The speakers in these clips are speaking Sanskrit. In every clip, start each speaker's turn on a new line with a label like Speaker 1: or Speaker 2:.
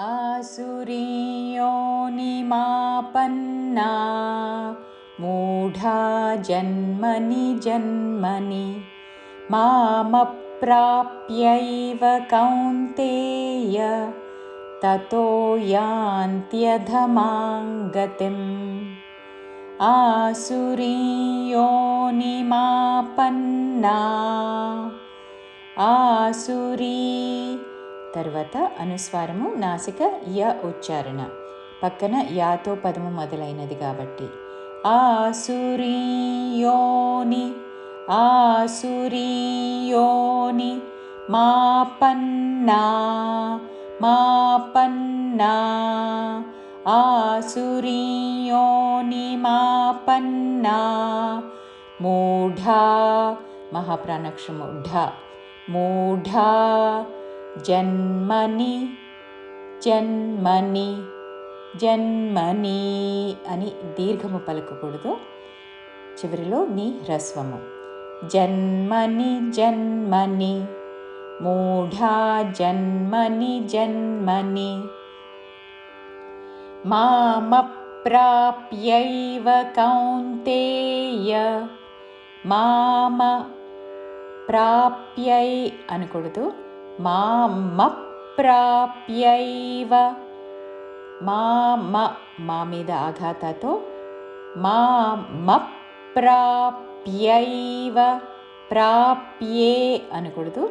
Speaker 1: आसुरीयोनिमापन्ना मूढा जन्मनि जन्मनि मामप्राप्यैव कौन्तेय ततो यान्त्यधमां गतिम् आसुरीयोनिमापन्ना आसुरी తర్వాత అనుస్వారము నాసిక య ఉచ్చారణ. పక్కన యాతో పదము మొదలైనది కాబట్టి. ఆసురీయోని ఆసురీయోని మాపన్నా మాపన్నా ఆసురీయోని మాపన్నా మూఢా మహాప్రాణక్షము ఢ మూఢా జన్మని జన్మని జన్మని అని దీర్ఘము పలకకూడదు. చివరిలో నీ హ్రస్వము. జన్మని జన్మని మూఢా జన్మని జన్మని. మామప్రాప్యైవ కౌంతేయ మామ ప్రాప్యై అనకూడదు. मामप्राप्यैव। माम आघातातो माप्यैव प्राप्ये अनकूडतु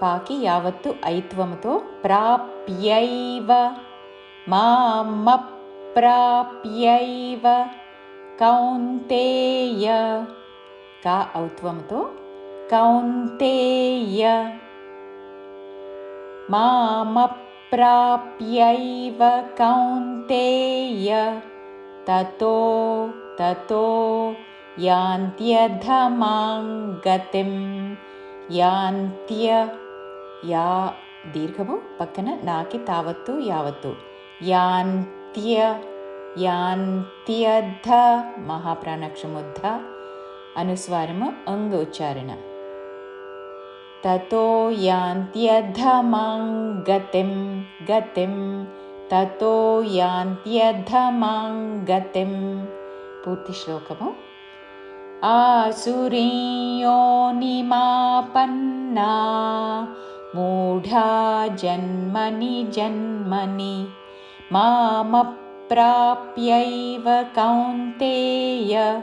Speaker 1: पाकी यावत्तु ऐत्वं तु प्राप्यैव। मां मप्राप्यैव कौन्तेय। का औत्वं तु कौन्तेय। मामप्राप्यैव कौन्तेय। ततो ततो यान्त्यधमां गतिं यान्त्य या दीर्घमु पक्कन नाकि तावत्तु यावत्तु। यान्त्य यान्त्यध महाप्राणक्षमुद्ध अनुस्वारम् अङ्ग उच्चारण ततो यान्त्यधमां गतिं। गतिं ततो यान्त्यधमां गतिं पूर्तिश्लोकमु। आसुरीयोनिमापन्ना मूढा जन्मनि जन्मनि। मामप्राप्यैव कौन्तेय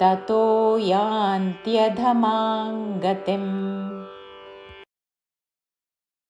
Speaker 1: ततो यान्त्यधमां गतिम्